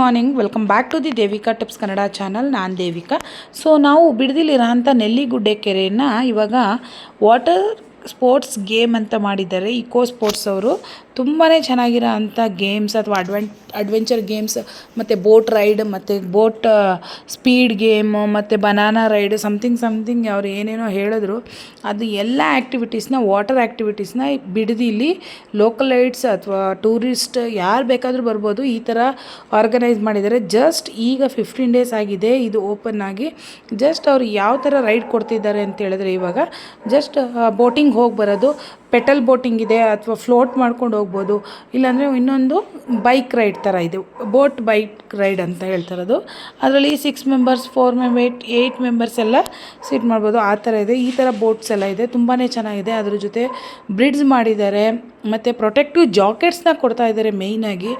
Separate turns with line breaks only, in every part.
Morning welcome back to the Devika tips Kannada channel ನಾನು Devika so ನಾವು ಬಿಡದಿಲಿರೋಂಥ ನೆಲ್ಲಿಗುಡ್ಡೆ ಕೆರೆಯನ್ನು ಇವಾಗ ವಾಟರ್ ಸ್ಪೋರ್ಟ್ಸ್ ಗೇಮ್ ಅಂತ ಮಾಡಿದ್ದಾರೆ. ಇಕೋ ಸ್ಪೋರ್ಟ್ಸ್ ಅವರು. ತುಂಬಾ ಚೆನ್ನಾಗಿರೋ ಅಂಥ ಗೇಮ್ಸ್ ಅಥವಾ ಅಡ್ವೆಂಟ್ ಅಡ್ವೆಂಚರ್ ಗೇಮ್ಸ್ ಮತ್ತು ಬೋಟ್ ರೈಡ್ ಮತ್ತು ಬೋಟ್ ಸ್ಪೀಡ್ ಗೇಮು ಮತ್ತು ಬನಾನಾ ರೈಡ್ ಸಮಥಿಂಗ್ ಸಮಥಿಂಗ್ ಅವ್ರು ಏನೇನೋ ಹೇಳಿದ್ರು. ಅದು ಎಲ್ಲ ಆ್ಯಕ್ಟಿವಿಟೀಸ್ನ ವಾಟರ್ ಆ್ಯಕ್ಟಿವಿಟೀಸ್ನ ಬಿಡದಿಲಿ ಲೋಕಲೈಟ್ಸ್ ಅಥವಾ ಟೂರಿಸ್ಟ್ ಯಾರು ಬೇಕಾದರೂ ಬರ್ಬೋದು. ಈ ಥರ ಆರ್ಗನೈಸ್ ಮಾಡಿದ್ದಾರೆ. ಜಸ್ಟ್ ಈಗ ಫಿಫ್ಟೀನ್ ಡೇಸ್ ಆಗಿದೆ. ಇದು ಓಪನ್ ಆಗಿ ಜಸ್ಟ್ ಅವ್ರು ಯಾವ ಥರ ರೈಡ್ ಕೊಡ್ತಿದ್ದಾರೆ ಅಂತ ಹೇಳಿದ್ರೆ ಇವಾಗ ಜಸ್ಟ್ ಬೋಟಿಂಗ್ ಹೋಗಿ ಬರೋದು. ಪೆಟಲ್ ಬೋಟಿಂಗ್ ಇದೆ ಅಥವಾ ಫ್ಲೋಟ್ ಮಾಡ್ಕೊಂಡು ಹೋಗ್ಬೋದು. ಇಲ್ಲಾಂದರೆ ಇನ್ನೊಂದು ಬೈಕ್ ರೈಡ್ ಥರ ಇದೆ. ಬೋಟ್ ಬೈಕ್ ರೈಡ್ ಅಂತ ಹೇಳ್ತಾರದು. ಅದರಲ್ಲಿ six members four member eight eight members ಎಲ್ಲ ಸೀಟ್ ಮಾಡ್ಬೋದು. ಆ ಥರ ಇದೆ. ಈ ಥರ ಬೋಟ್ಸ್ ಎಲ್ಲ ಇದೆ. ತುಂಬಾ ಚೆನ್ನಾಗಿದೆ. ಅದ್ರ ಜೊತೆ ಬ್ರಿಡ್ಜ್ ಮಾಡಿದ್ದಾರೆ. ಮತ್ತು ಪ್ರೊಟೆಕ್ಟಿವ್ ಜಾಕೆಟ್ಸ್ನ ಕೊಡ್ತಾ ಇದ್ದಾರೆ ಮೇಯ್ನಾಗಿ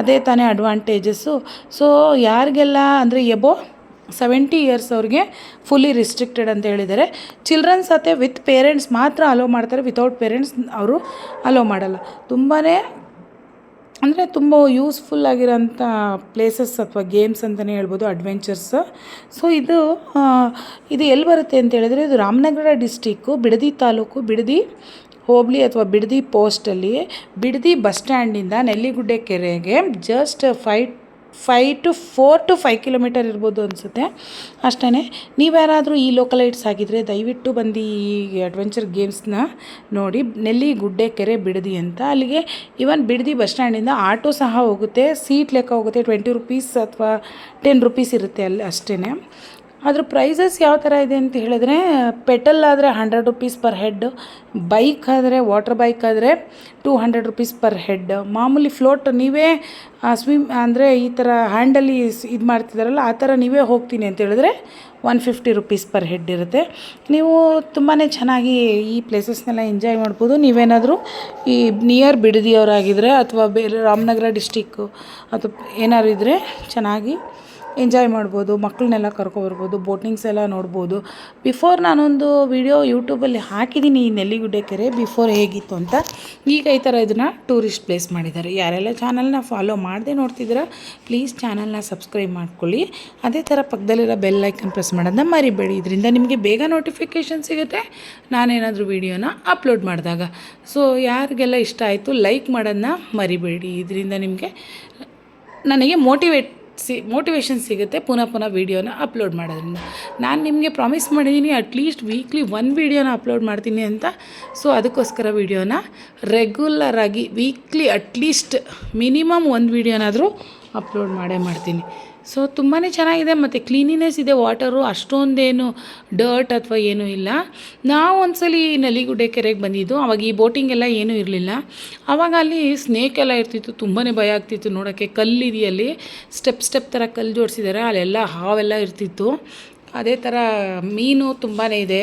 ಅದೇ ತಾನೇ ಅಡ್ವಾಂಟೇಜಸ್ಸು ಸೊ ಯಾರಿಗೆಲ್ಲ ಅಂದರೆ ಎಬೋ ಸೆವೆಂಟಿ ಇಯರ್ಸ್ ಅವ್ರಿಗೆ ಫುಲ್ಲಿ ರಿಸ್ಟ್ರಿಕ್ಟೆಡ್ ಅಂತ ಹೇಳಿದ್ದಾರೆ. ಚಿಲ್ಡ್ರನ್ಸ್ ಜೊತೆ ವಿತ್ ಪೇರೆಂಟ್ಸ್ ಮಾತ್ರ ಅಲೋ ಮಾಡ್ತಾರೆ ವಿತೌಟ್ ಪೇರೆಂಟ್ಸ್ ಅವರು ಅಲೋ ಮಾಡಲ್ಲ. ತುಂಬಾ ಅಂದರೆ ತುಂಬ ಯೂಸ್ಫುಲ್ ಆಗಿರೋಂಥ ಪ್ಲೇಸಸ್ ಅಥವಾ ಗೇಮ್ಸ್ ಅಂತಲೇ ಹೇಳ್ಬೋದು ಅಡ್ವೆಂಚರ್ಸ್ ಸೊ ಇದು ಇದು ಎಲ್ಲಿ ಬರುತ್ತೆ ಅಂತ ಹೇಳಿದರೆ ಇದು ರಾಮನಗರ ಡಿಸ್ಟಿಕ್ಕು ಬಿಡದಿ ತಾಲೂಕು, ಬಿಡದಿ ಹೋಬಳಿ ಅಥವಾ ಬಿಡದಿ ಪೋಸ್ಟಲ್ಲಿ ಬಿಡದಿ ಬಸ್ ಸ್ಟ್ಯಾಂಡಿಂದ ನೆಲ್ಲಿಗುಡ್ಡೆ ಕೆರೆಗೆ just five five to four to five kilometer ಇರ್ಬೋದು ಅನಿಸುತ್ತೆ. ಅಷ್ಟೇ ನೀವ್ಯಾರಾದರೂ ಈ ಲೋಕಲೈಟ್ಸ್ ಆಗಿದ್ದರೆ ದಯವಿಟ್ಟು ಬಂದು ಈ ಅಡ್ವೆಂಚರ್ ಗೇಮ್ಸ್ನ ನೋಡಿ, ನೆಲ್ಲಿ ಗುಡ್ಡೆ ಕೆರೆ ಬಿಡದಿ ಅಂತ. ಅಲ್ಲಿಗೆ ಇವನ್ ಬಿಡದಿ ಬಸ್ ಸ್ಟ್ಯಾಂಡಿಂದ ಆಟೋ ಸಹ ಹೋಗುತ್ತೆ. ಸೀಟ್ ಲೆಕ್ಕ ಹೋಗುತ್ತೆ ಟ್ವೆಂಟಿ ರುಪೀಸ್ ಅಥವಾ ಟೆನ್ ರುಪೀಸ್ ಇರುತ್ತೆ ಅಲ್ಲಿ ಅಷ್ಟೇ ಅದ್ರ ಪ್ರೈಸಸ್ ಯಾವ ಥರ ಇದೆ ಅಂತ ಹೇಳಿದ್ರೆ ಪೆಟಲ್ ಆದರೆ hundred rupees per head bike ಆದರೆ ವಾಟರ್ ಬೈಕ್ ಆದರೆ two hundred rupees per head ಮಾಮೂಲಿ ಫ್ಲೋಟ್ ನೀವೇ ಸ್ವಿಮ್ ಅಂದರೆ ಈ ಥರ ಹ್ಯಾಂಡಲ್ಲಿ ಇದು ಮಾಡ್ತಿದ್ದಾರಲ್ಲ ಆ ಥರ ನೀವೇ ಹೋಗ್ತೀನಿ ಅಂತ ಹೇಳಿದ್ರೆ one fifty rupees per head ಇರುತ್ತೆ. ನೀವು ತುಂಬಾ ಚೆನ್ನಾಗಿ ಈ ಪ್ಲೇಸಸ್ನೆಲ್ಲ ಎಂಜಾಯ್ ಮಾಡ್ಬೋದು. ನೀವೇನಾದರೂ ಈ ನಿಯರ್ ಬಿಡದಿಯವರಾಗಿದ್ದರೆ ಅಥವಾ ಬೇರೆ ರಾಮನಗರ ಡಿಸ್ಟಿಕ್ಕು ಅಥವಾ ಏನಾದ್ರು ಇದ್ದರೆ ಚೆನ್ನಾಗಿ ಎಂಜಾಯ್ ಮಾಡ್ಬೋದು ಮಕ್ಕಳನ್ನೆಲ್ಲ ಕರ್ಕೊಬರ್ಬೋದು ಬೋಟಿಂಗ್ಸ್ ಎಲ್ಲ ನೋಡ್ಬೋದು. ಬಿಫೋರ್ ನಾನೊಂದು ವಿಡಿಯೋ ಯೂಟ್ಯೂಬಲ್ಲಿ ಹಾಕಿದ್ದೀನಿ ಈ ನೆಲ್ಲಿಗುಡ್ಡೆ ಕೆರೆ ಬಿಫೋರ್ ಹೇಗಿತ್ತು ಅಂತ. ಈಗ ಈ ಥರ ಇದನ್ನು ಟೂರಿಸ್ಟ್ ಪ್ಲೇಸ್ ಮಾಡಿದ್ದಾರೆ. ಯಾರೆಲ್ಲ ಚಾನಲ್ನ ಫಾಲೋ ಮಾಡದೆ ನೋಡ್ತಿದ್ದೀರಾ ಪ್ಲೀಸ್ ಚಾನಲ್ನ ಸಬ್ಸ್ಕ್ರೈಬ್ ಮಾಡ್ಕೊಳ್ಳಿ. ಅದೇ ಥರ ಪಕ್ಕದಲ್ಲಿರೋ ಬೆಲ್ ಐಕನ್ ಪ್ರೆಸ್ ಮಾಡೋದನ್ನ ಮರಿಬೇಡಿ. ಇದರಿಂದ ನಿಮಗೆ ಬೇಗ ನೋಟಿಫಿಕೇಷನ್ ಸಿಗುತ್ತೆ, ನಾನೇನಾದರೂ ವೀಡಿಯೋನ ಅಪ್ಲೋಡ್ ಮಾಡಿದಾಗ. ಸೊ ಯಾರಿಗೆಲ್ಲ ಇಷ್ಟ ಆಯಿತು ಲೈಕ್ ಮಾಡೋದನ್ನ ಮರಿಬೇಡಿ. ಇದರಿಂದ ನಿಮಗೆ, ನನಗೆ ಮೋಟಿವೇಟ್ ಸಿ ಮೋಟಿವೇಶನ್ ಸಿಗುತ್ತೆ ಪುನಃ ಪುನಃ ವೀಡಿಯೋನ ಅಪ್ಲೋಡ್ ಮಾಡೋದ್ರಿಂದ. ನಾನು ನಿಮಗೆ ಪ್ರಾಮಿಸ್ ಮಾಡಿದ್ದೀನಿ ಅಟ್ಲೀಸ್ಟ್ ವೀಕ್ಲಿ ಒನ್ ವೀಡಿಯೋನ ಅಪ್ಲೋಡ್ ಮಾಡ್ತೀನಿ ಅಂತ. ಸೊ ಅದಕ್ಕೋಸ್ಕರ ವೀಡಿಯೋನ ರೆಗ್ಯುಲರ್ ಆಗಿ ವೀಕ್ಲಿ ಅಟ್ಲೀಸ್ಟ್ ಮಿನಿಮಮ್ ಒಂದು ವೀಡಿಯೋನಾದರೂ ಅಪ್ಲೋಡ್ ಮಾಡೇ ಮಾಡ್ತೀನಿ. ಸೊ ತುಂಬಾ ಚೆನ್ನಾಗಿದೆ ಮತ್ತು ಕ್ಲೀನಿನೆಸ್ ಇದೆ. ವಾಟರು ಅಷ್ಟೊಂದೇನು ಡರ್ಟ್ ಅಥವಾ ಏನೂ ಇಲ್ಲ. ನಾವು ಒಂದ್ಸಲಿ ನಲಿಗುಡ್ಡೆ ಕೆರೆಗೆ ಬಂದಿದ್ದು. ಅವಾಗ ಈ ಬೋಟಿಂಗ್ ಎಲ್ಲ ಏನೂ ಇರಲಿಲ್ಲ. ಆವಾಗ ಅಲ್ಲಿ ಸ್ನೇಕ್ ಎಲ್ಲ ಇರ್ತಿತ್ತು. ತುಂಬಾ ಭಯ ಆಗ್ತಿತ್ತು ನೋಡೋಕ್ಕೆ. ಕಲ್ಲಿದೆಯಲ್ಲಿ ಸ್ಟೆಪ್ ಸ್ಟೆಪ್ ಥರ ಕಲ್ಲು ಜೋಡಿಸಿದ್ದಾರೆ ಅಲ್ಲೆಲ್ಲ ಹಾವೆಲ್ಲ ಇರ್ತಿತ್ತು. ಅದೇ ಥರ ಮೀನು ತುಂಬಾ ಇದೆ.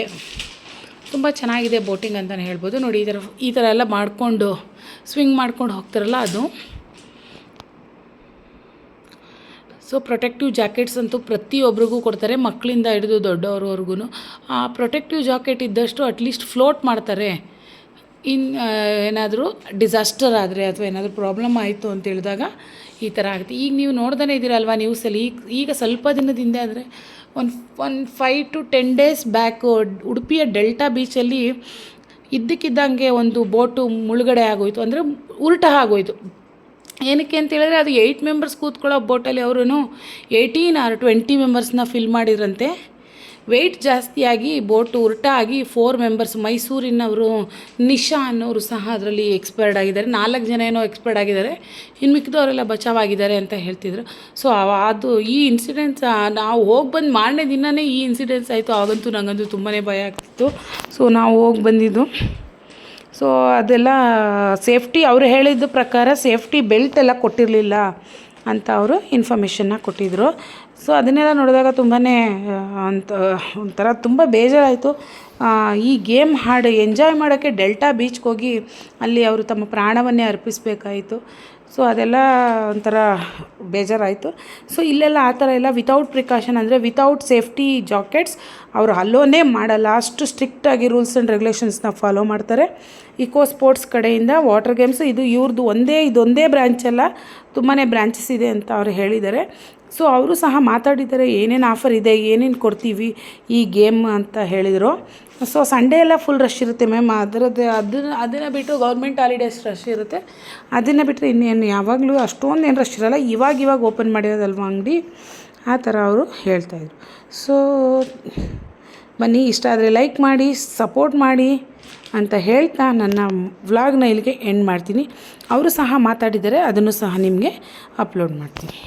ತುಂಬ ಚೆನ್ನಾಗಿದೆ ಬೋಟಿಂಗ್ ಅಂತಲೇ ಹೇಳ್ಬೋದು. ನೋಡಿ, ಈ ಥರ ಈ ಥರ ಎಲ್ಲ ಮಾಡಿಕೊಂಡು ಸ್ವಿಂಗ್ ಮಾಡ್ಕೊಂಡು ಹೋಗ್ತಾರಲ್ಲ ಅದು. ಸೊ ಪ್ರೊಟೆಕ್ಟಿವ್ ಜಾಕೆಟ್ಸ್ ಅಂತೂ ಪ್ರತಿಯೊಬ್ಬರಿಗೂ ಕೊಡ್ತಾರೆ, ಮಕ್ಕಳಿಂದ ಹಿಡಿದು ದೊಡ್ಡವ್ರವರೆಗೂ ಆ ಪ್ರೊಟೆಕ್ಟಿವ್ ಜಾಕೆಟ್ ಇದ್ದಷ್ಟು ಅಟ್ಲೀಸ್ಟ್ ಫ್ಲೋಟ್ ಮಾಡ್ತಾರೆ. ಇನ್ ಏನಾದರೂ ಡಿಸಾಸ್ಟರ್ ಆದರೆ ಅಥವಾ ಏನಾದರೂ ಪ್ರಾಬ್ಲಮ್ ಆಯಿತು ಅಂತ ಹೇಳಿದಾಗ ಈ ಥರ ಆಗುತ್ತೆ. ಈಗ ನೀವು ನೋಡ್ದೇ ಇದ್ದೀರಲ್ವಾ ನ್ಯೂಸಲ್ಲಿ ಈಗ ಈಗ ಸ್ವಲ್ಪ ದಿನದಿಂದ ಅಂದರೆ ಒಂದು one five to ten days back ಉಡುಪಿಯ ಡೆಲ್ಟಾ ಬೀಚಲ್ಲಿ ಇದ್ದಕ್ಕಿದ್ದಂಗೆ ಒಂದು ಬೋಟು ಮುಳುಗಡೆ ಆಗೋಯ್ತು. ಅಂದರೆ ಉಲ್ಟ ಆಗೋಯ್ತು. ಏನಕ್ಕೆ ಅಂತೇಳಿದ್ರೆ ಅದು ಏಯ್ಟ್ ಮೆಂಬರ್ಸ್ ಕೂತ್ಕೊಳ್ಳೋ ಬೋಟಲ್ಲಿ ಅವರು ಏಯ್ಟೀನ್ ಆರ್ ಟ್ವೆಂಟಿ ಮೆಂಬರ್ಸ್ನ ಫಿಲ್ ಮಾಡಿದ್ರಂತೆ. ವೆಯ್ಟ್ ಜಾಸ್ತಿಯಾಗಿ ಬೋಟ್ ಉರ್ಟಾಗಿ ಫೋರ್ ಮೆಂಬರ್ಸ್ ಮೈಸೂರಿನವರು ನಿಶಾ ಅನ್ನೋರು ಸಹ ಅದರಲ್ಲಿ ಎಕ್ಸ್ಪೈರ್ಡ್ ಆಗಿದ್ದಾರೆ. ನಾಲ್ಕು ಜನ ಏನೋ ಎಕ್ಸ್ಪೈರ್ಡ್ ಆಗಿದ್ದಾರೆ. ಇನ್ನು ಮಿಕ್ಕಿದವರೆಲ್ಲ ಬಚಾವಾಗಿದ್ದಾರೆ ಅಂತ ಹೇಳ್ತಿದ್ರು. ಸೊ ಅದು ಈ ಇನ್ಸಿಡೆಂಟ್ಸ್ ನಾವು ಹೋಗಿ ಬಂದು ಮಾರನೇ ದಿನವೇ ಈ ಇನ್ಸಿಡೆಂಟ್ಸ್ ಆಯಿತು. ಆಗಂತೂ ನನಗಂತೂ ತುಂಬಾ ಭಯ ಆಗ್ತಿತ್ತು. ಸೊ ನಾವು ಹೋಗಿ ಬಂದಿದ್ದು. ಸೊ ಅದೆಲ್ಲ ಸೇಫ್ಟಿ ಅವರು ಹೇಳಿದ ಪ್ರಕಾರ ಸೇಫ್ಟಿ ಬೆಲ್ಟ್ ಎಲ್ಲ ಕೊಟ್ಟಿರಲಿಲ್ಲ ಅಂತ ಅವರು ಇನ್ಫಾರ್ಮೇಷನ್ನ ಕೊಟ್ಟಿದ್ದರು ಸೊ ಅದನ್ನೆಲ್ಲ ನೋಡಿದಾಗ ತುಂಬಾ ಅಂತ, ಒಂಥರ ತುಂಬ ಬೇಜಾರಾಯಿತು. ಈ ಗೇಮ್ ಹಾಡು ಎಂಜಾಯ್ ಮಾಡೋಕ್ಕೆ ಡೆಲ್ಟಾ ಬೀಚ್ಗೆ ಹೋಗಿ ಅಲ್ಲಿ ಅವರು ತಮ್ಮ ಪ್ರಾಣವನ್ನೇ ಅರ್ಪಿಸಬೇಕಾಯಿತು. ಸೊ ಅದೆಲ್ಲ ಒಂಥರ ಬೇಜಾರಾಯಿತು. ಸೊ ಇಲ್ಲೆಲ್ಲ ಆ ಥರ ಎಲ್ಲ ವಿತೌಟ್ ಪ್ರಿಕಾಷನ್ ಅಂದರೆ ವಿತೌಟ್ ಸೇಫ್ಟಿ ಜಾಕೆಟ್ಸ್ ಅವರು ಅಲ್ಲೋನೇ ಮಾಡಲ್ಲ. ಅಷ್ಟು ಸ್ಟ್ರಿಕ್ಟಾಗಿ ರೂಲ್ಸ್ ಆ್ಯಂಡ್ ರೆಗ್ಯುಲೇಷನ್ಸ್ನ ಫಾಲೋ ಮಾಡ್ತಾರೆ. ಇಕೋ ಸ್ಪೋರ್ಟ್ಸ್ ಕಡೆಯಿಂದ ವಾಟರ್ ಗೇಮ್ಸ್ ಇದು ಇವ್ರದ್ದು ಒಂದೇ, ಇದೊಂದೇ ಬ್ರ್ಯಾಂಚ್ ಅಲ್ಲ. ತುಂಬಾ ಬ್ರ್ಯಾಂಚಸ್ ಇದೆ ಅಂತ ಅವ್ರು ಹೇಳಿದ್ದಾರೆ. ಸೊ ಅವರು ಸಹ ಮಾತಾಡಿದ್ದಾರೆ, ಏನೇನು ಆಫರ್ ಇದೆ, ಏನೇನು ಕೊಡ್ತೀವಿ ಈ ಗೇಮ್ ಅಂತ ಹೇಳಿದರು. ಸೊ ಸಂಡೇ ಎಲ್ಲ ಫುಲ್ ರಶ್ ಇರುತ್ತೆ ಮ್ಯಾಮ್ ಅದರದ್ದು ಅದನ್ನು ಅದನ್ನು ಬಿಟ್ಟು ಗೌರ್ಮೆಂಟ್ ಹಾಲಿಡೇಸ್ ರಶ್ ಇರುತ್ತೆ. ಅದನ್ನು ಬಿಟ್ಟರೆ ಇನ್ನೇನು ಯಾವಾಗಲೂ ಅಷ್ಟೊಂದು ಏನು ರಶ್ ಇರಲ್ಲ. ಇವಾಗ ಇವಾಗ ಓಪನ್ ಮಾಡಿರೋದಲ್ವ ಅಂಗಡಿ? ಆ ಥರ ಅವರು ಹೇಳ್ತಾಯಿದ್ರು ಸೊ ಬನ್ನಿ, ಇಷ್ಟ ಆದರೆ ಲೈಕ್ ಮಾಡಿ ಸಪೋರ್ಟ್ ಮಾಡಿ ಅಂತ ಹೇಳ್ತಾ ನನ್ನ ವ್ಲಾಗ್ನ ಇಲ್ಲಿಗೆ ಎಂಡ್ ಮಾಡ್ತೀನಿ. ಅವರು ಸಹ ಮಾತಾಡಿದರೆ ಅದನ್ನು ಸಹ ನಿಮಗೆ ಅಪ್ಲೋಡ್ ಮಾಡ್ತೀನಿ.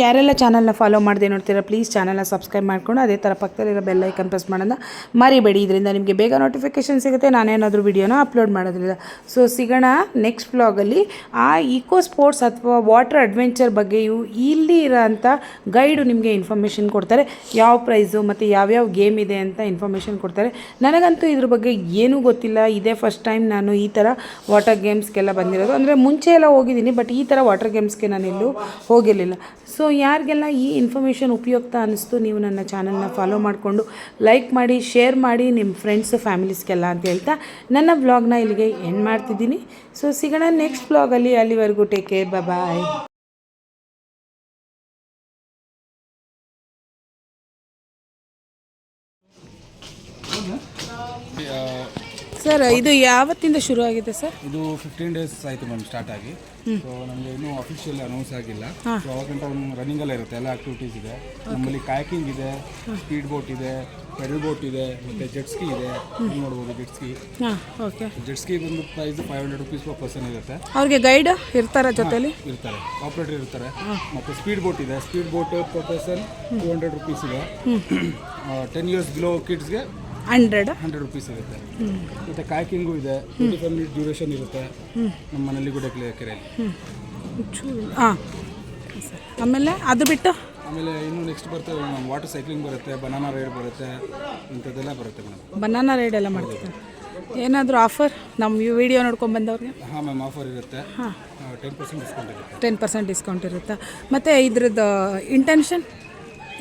ಯಾರೆಲ್ಲ ಚಾನಲ್ನ ಫಾಲೋ ಮಾಡದೆ ನೋಡ್ತೀರಾ ಪ್ಲೀಸ್ ಚಾನಲ್ನ ಸಬ್ಸ್ಕ್ರೈಬ್ ಮಾಡ್ಕೊಂಡು ಅದೇ ಥರ ಪಕ್ಕದಲ್ಲಿರೋ ಬೆಲ್ ಐಕನ್ ಪ್ರೆಸ್ ಮಾಡೋಣ ಮರಿಬೇಡಿ. ಇದರಿಂದ ನಿಮಗೆ ಬೇಗ ನೋಟಿಫಿಕೇಷನ್ ಸಿಗುತ್ತೆ ನಾನೇನಾದರೂ ವಿಡಿಯೋನ ಅಪ್ಲೋಡ್ ಮಾಡೋದ್ರಿಂದ. ಸೊ ಸಿಗೋಣ ನೆಕ್ಸ್ಟ್ ಬ್ಲಾಗಲ್ಲಿ ಆ ಈಕೋ ಸ್ಪೋರ್ಟ್ಸ್ ಅಥವಾ ವಾಟರ್ ಅಡ್ವೆಂಚರ್ ಬಗ್ಗೆಯೂ ಇಲ್ಲಿ ಇರೋಂಥ ಗೈಡು ನಿಮಗೆ ಇನ್ಫಾರ್ಮೇಷನ್ ಕೊಡ್ತಾರೆ. ಯಾವ ಪ್ರೈಸು ಮತ್ತು ಯಾವ್ಯಾವ ಗೇಮ್ ಇದೆ ಅಂತ ಇನ್ಫಾರ್ಮೇಷನ್ ಕೊಡ್ತಾರೆ. ನನಗಂತೂ ಇದ್ರ ಬಗ್ಗೆ ಏನೂ ಗೊತ್ತಿಲ್ಲ. ಇದೇ ಫಸ್ಟ್ ಟೈಮ್ ನಾನು ಈ ಥರ ವಾಟರ್ ಗೇಮ್ಸ್ಗೆಲ್ಲ ಬಂದಿರೋದು. ಅಂದರೆ ಮುಂಚೆ ಎಲ್ಲ ಹೋಗಿದ್ದೀನಿ ಬಟ್ ಈ ಥರ ವಾಟರ್ ಗೇಮ್ಸ್ಗೆ ನಾನು ಎಲ್ಲೂ ಹೋಗಿರಲಿಲ್ಲ. ಸೊ ಯಾರಿಗೆಲ್ಲ ಈ ಇನ್ಫಾರ್ಮೇಷನ್ ಉಪಯುಕ್ತ ಅನ್ನಿಸ್ತು ನೀವು ನನ್ನ ಚಾನಲ್ನ ಫಾಲೋ ಮಾಡಿಕೊಂಡು ಲೈಕ್ ಮಾಡಿ ಶೇರ್ ಮಾಡಿ ನಿಮ್ಮ ಫ್ರೆಂಡ್ಸು ಫ್ಯಾಮಿಲೀಸ್ಗೆಲ್ಲ ಅಂತ ಹೇಳ್ತಾ ನನ್ನ ವ್ಲಾಗ್ನ ಇಲ್ಲಿಗೆ ಎಂಡ್ ಮಾಡ್ತಿದ್ದೀನಿ. ಸೊ ಸಿಗೋಣ ನೆಕ್ಸ್ಟ್ ವ್ಲಾಗಲ್ಲಿ ಅಲ್ಲಿವರೆಗೂ ಟೇಕ್ ಕೇರ್ ಬಾಯ್ ಸರ್ ಇದು ಯಾವತ್ತಿಂದ ಶುರು ಆಗಿದೆ ಸರ್
ಇದು ಫಿಫ್ಟೀನ್ ಡೇಸ್ ಆಯಿತು ಮ್ಯಾಮ್ ಸ್ಟಾರ್ಟ್ ಆಗಿ. ಸೊ ನಮಗೆ ಇನ್ನೂ ಅಫಿಷಿಯಲ್ ಅನೌನ್ಸ್ ಆಗಿಲ್ಲ. ಸೊ ಅವಾಗಂತ ಒಂದು ರನ್ನಿಂಗ್ ಎಲ್ಲ ಇರುತ್ತೆ ಎಲ್ಲ ಆಕ್ಟಿವಿಟೀಸ್ ಇದೆ. ನಮ್ಮಲ್ಲಿ ಕಾಯಕಿಂಗ್ ಇದೆ ಸ್ಪೀಡ್ ಬೋಟ್ ಇದೆ ಪೆಡಲ್ ಬೋಟ್ ಇದೆ ಮತ್ತೆ ಜೆಟ್ ಸ್ಕಿ ಇದೆ. ನೋಡ್ಬೋದು jet ski
okay
jet ski ಬಂದು price five hundred rupees per person ಇರುತ್ತೆ.
ಅವ್ರಿಗೆ ಗೈಡ್ ಇರ್ತಾರೆ ಜೊತೆಲಿ?
ಇರ್ತಾರೆ. ಆಪರೇಟರ್ ಇರ್ತಾರೆ. ಮತ್ತೆ ಸ್ಪೀಡ್ ಬೋಟ್ ಇದೆ. Speed boat per person two hundred rupees ಇದೆ. ಟೆನ್ ಇಯರ್ಸ್ ಬಿಲೋ ಕಿಡ್ಸ್ಗೆ
ಹಂಡ್ರೆಡ್?
ಹಂಡ್ರೆಡ್ ರುಪೀಸ್ ಇರುತ್ತೆ ಮತ್ತೆ ಕಾಯ್ಕಿಂಗು ಇದೆ. ಟ್ವೆಂಟಿ ಫೈವ್ ಮಿನಿಟ್ ಡ್ಯೂರೇಷನ್ ಇರುತ್ತೆ. ನಮ್ಮ ಮನೇಲಿ ಕೂಡ ಕೆರೆಯಲ್ಲಿ.
ಹಾಂ. ಆಮೇಲೆ ಅದು ಬಿಟ್ಟು?
ಆಮೇಲೆ ಇನ್ನು ನೆಕ್ಸ್ಟ್ ಬರ್ತವೆ ವಾಟರ್ ಸೈಕ್ಲಿಂಗ್ ಬರುತ್ತೆ ಬನಾನಾ ರೈಡ್ ಬರುತ್ತೆ ಇಂಥದ್ದೆಲ್ಲ ಬರುತ್ತೆ ಮೇಡಮ್.
ಬನಾನಾ ರೈಡ್ ಎಲ್ಲ ಮಾಡ್ತೀವಿ ಏನಾದರೂ ಆಫರ್ ನಮ್ಮ ವಿಡಿಯೋ ನೋಡ್ಕೊಂಡು ಬಂದವ್ರಿಗೆ?
ಹಾಂ ಮ್ಯಾಮ್ ಆಫರ್ ಇರುತ್ತೆ. ಟೆನ್ ಪರ್ಸೆಂಟ್ ಡಿಸ್ಕೌಂಟ್ ಇರುತ್ತೆ.
ಟೆನ್ ಪರ್ಸೆಂಟ್ ಡಿಸ್ಕೌಂಟ್ ಇರುತ್ತೆ. ಮತ್ತು ಇದ್ರದ್ದು ಇಂಟೆನ್ಷನ್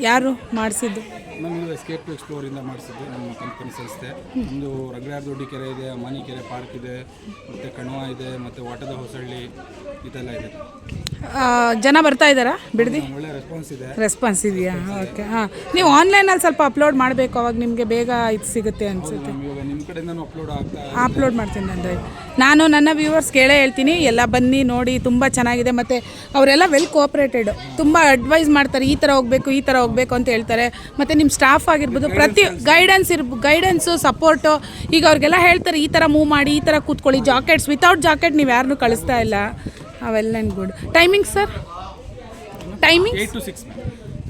ಯಾರು ಮಾಡಿಸಿದ್ದು?
ನಮ್ಮದು ಎಸ್ಕೇಪ್ ಟು ಎಕ್ಸ್ಪ್ಲೋರಿಂದ ಮಾಡಿಸಿದ್ದು ನಮ್ಮ ಕಂಪನಿ ಸಂಸ್ಥೆ. ಒಂದು ರಗಡಾರ್ ದೊಡ್ಡಿ ಕೆರೆ ಇದೆ ಮಾನಿ ಕೆರೆ ಪಾರ್ಕ್ ಇದೆ ಮತ್ತೆ ಕಣ್ವ ಇದೆ ಮತ್ತೆ ವಾಟದ ಹೊಸಳ್ಳಿ ಇದೆಲ್ಲ ಇದೆ.
ಜನ ಬರ್ತಾ ಇದ್ದಾರಾ ಬಿಡದಿ?
ಒಳ್ಳೆ ರೆಸ್ಪಾನ್ಸ್ ಇದೆ
ರೆಸ್ಪಾನ್ಸ್ ಇದೆಯಾ ಓಕೆ ಹಾಂ. ನೀವು ಆನ್ಲೈನಲ್ಲಿ ಸ್ವಲ್ಪ ಅಪ್ಲೋಡ್ ಮಾಡಬೇಕು ಅವಾಗ ನಿಮಗೆ ಬೇಗ ಇದು ಸಿಗುತ್ತೆ ಅನಿಸುತ್ತೆ.
ನಿಮ್ಮ ಅಪ್ಲೋಡ್ ಆಗ್ತಾ
ಅಪ್ಲೋಡ್ ಮಾಡ್ತೀನಿ ಅಂದರೆ. ನಾನು ನನ್ನ ವ್ಯೂವರ್ಸ್ ಕೇಳೇ ಹೇಳ್ತೀನಿ ಎಲ್ಲ ಬನ್ನಿ ನೋಡಿ ತುಂಬ ಚೆನ್ನಾಗಿದೆ. ಮತ್ತು ಅವರೆಲ್ಲ ವೆಲ್ ಕೋಆಪ್ರೇಟೆಡ್ ತುಂಬ ಅಡ್ವೈಸ್ ಮಾಡ್ತಾರೆ ಈ ಥರ ಹೋಗಬೇಕು ಈ ಥರ ಹೋಗಬೇಕು ಅಂತ ಹೇಳ್ತಾರೆ. ಮತ್ತು ನಿಮ್ಮ ಸ್ಟಾಫ್ ಆಗಿರ್ಬೋದು ಪ್ರತಿ ಗೈಡೆನ್ಸ್ ಇರ್ಬ ಗೈಡೆನ್ಸು ಸಪೋರ್ಟು ಈಗ ಅವ್ರಿಗೆಲ್ಲ ಹೇಳ್ತಾರೆ ಈ ಥರ ಮೂವ್ ಮಾಡಿ ಈ ಥರ ಕೂತ್ಕೊಳ್ಳಿ ಜಾಕೆಟ್ಸ್ ವಿತೌಟ್ ಜಾಕೆಟ್ ನೀವು ಯಾರನ್ನೂ ಕಳಿಸ್ತಾ ಇಲ್ಲ. ಅವೆಲ್ಲ good timing sir timing
eight to six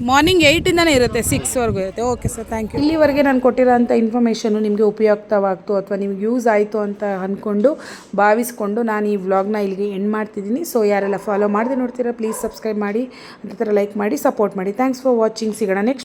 morning ಏಯ್ಟಿಂದನೇ ಇರುತ್ತೆ ಸಿಕ್ಸ್ವರೆಗೂ ಇರುತ್ತೆ. ಓಕೆ ಸರ್ ಥ್ಯಾಂಕ್ ಯು ಇಲ್ಲಿವರೆಗೆ ನಾನು ಕೊಟ್ಟಿರೋಂಥ ಇನ್ಫಾರ್ಮೇಷನ್ನು ನಿಮಗೆ ಉಪಯುಕ್ತವಾಗ್ತು ಅಥವಾ ನಿಮ್ಗೆ ಯೂಸ್ ಆಯಿತು ಅಂತ ಅಂದ್ಕೊಂಡು ಭಾವಿಸ್ಕೊಂಡು ನಾನು ಈ ವ್ಲಾಗ್ನ ಇಲ್ಲಿಗೆ ಎಂಡ್ ಮಾಡ್ತಿದ್ದೀನಿ. ಸೊ ಯಾರೆಲ್ಲ ಫಾಲೋ ಮಾಡದೆ ನೋಡ್ತೀರಾ ಪ್ಲೀಸ್ ಸಬ್ಸ್ಕ್ರೈಬ್ ಮಾಡಿ ಅದೇ ಥರ ಲೈಕ್ ಮಾಡಿ ಸಪೋರ್ಟ್ ಮಾಡಿ. ಥ್ಯಾಂಕ್ಸ್ ಫಾರ್ ವಾಚಿಂಗ್ ಸಿಗೋಣ ನೆಕ್ಸ್ಟ್